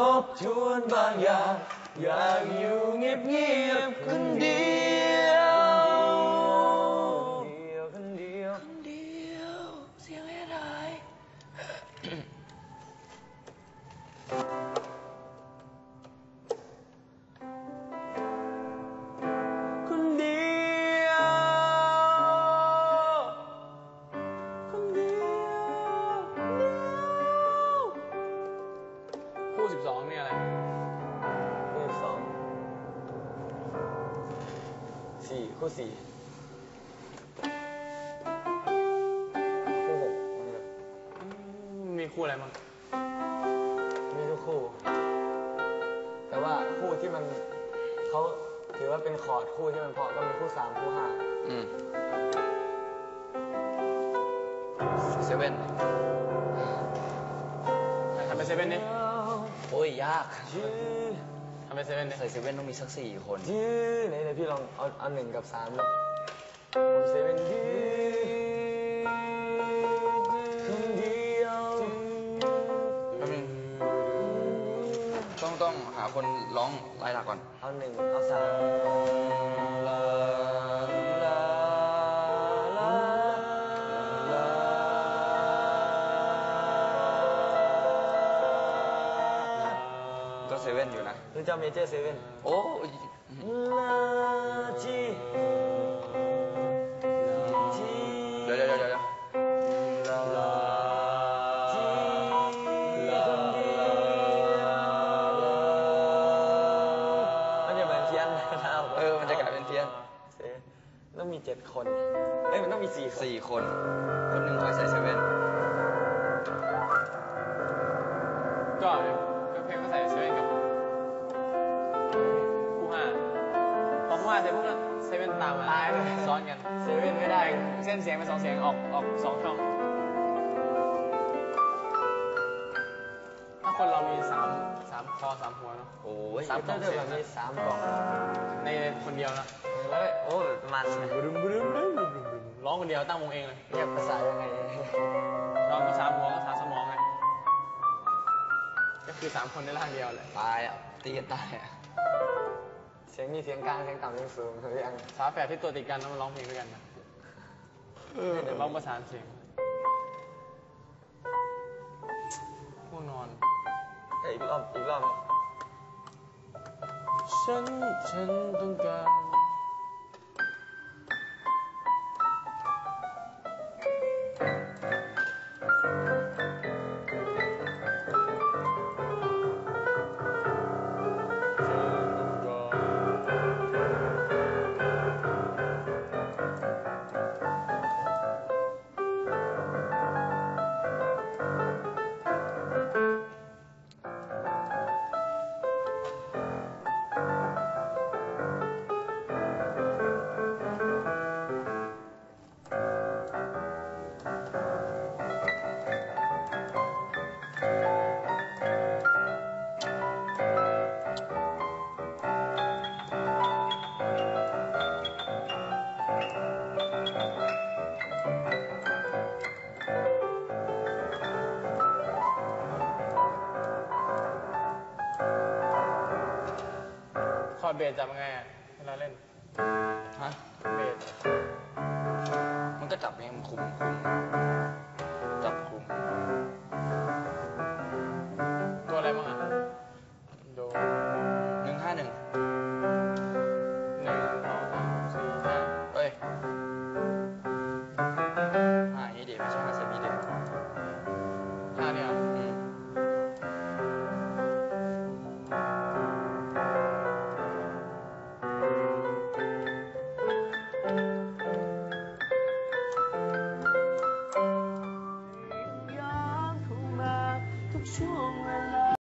ทบทวนบางอย่างอยากอยู่เงียบเงียบๆคนเดียว สี่คู่สี่คู่หกมีคู่อะไรบ้างมีทุกคู่ แต่ว่าคู่ที่มันเขาถือว่าเป็นคอร์ดคู่ที่มันเพอก็มีคู่สามคู่ห้าอืมเซเว่นทำเป็นเซเว่นดิโอ้ย ยากยื้อ ทำเป็นเซเว่นดิใส่เซเว่นต้องมีสักสี่คนยื้อไหนไหนพี่ลองเอาเอาหนึ่งกับสามเลยผมเซเว่นยื้อคนเดียวแป๊บนึงต้องต้องหาคนร้องลายหลักก่อน เอาหนึ่งเอาสาม เซเว่นอยู่นะรู้จักเมเจอร์เซเว่นโอ้ยลาจีจีเดี๋ยวเดี๋ยวเดี๋ยวเดี๋ยวลาจีคนเดียวมันจะเหมือนเทียนนะครับเออมันจะกลายเป็นเทียนเซต้องมีเจ็ดคนเอ้ยมันต้องมีสี่คนสี่คนคนหนึ่งคอยใส่เซเว่นก็ เสร็จปุ๊บก็เซเว่นตามมาตายซ้อนกัน เซเว่นไม่ได้ เส้นเสียงเป็นสองเสียงออกออกสองช่อง ถ้าคนเรามีสามสามคอสามหัวเนาะ โอ้ยสามถ้าเกิดแบบมีสามกล่อง ในคนเดียวนะแล้วโอ้แบบมันบึ้มบึ้มบึ้มบึ้มบึ้มบึ้มร้องคนเดียวตั้งวงเองเลยเรียกภาษายังไงเรามีสามหัวก็สามสมองไงก็คือสามคนในร่างเดียวเลย ตายอะตีกันตายอะ เสียงมีเสียงกลางเสียงต่ำเสียงสูงหรือยังฝาแฝดที่ตัวติดกันแล้วมาร้องเพลงด้วยกันนะเดี๋ยวร้องประสานเสียงง่วงนอน เอ้ยอีกรอบอีกรอบ ฉัน ฉันต้องการ คอร์ดเบสจับยังไงอะเวลาเล่นฮะ เบส มันก็จับเองมันคุมคุมจับคุม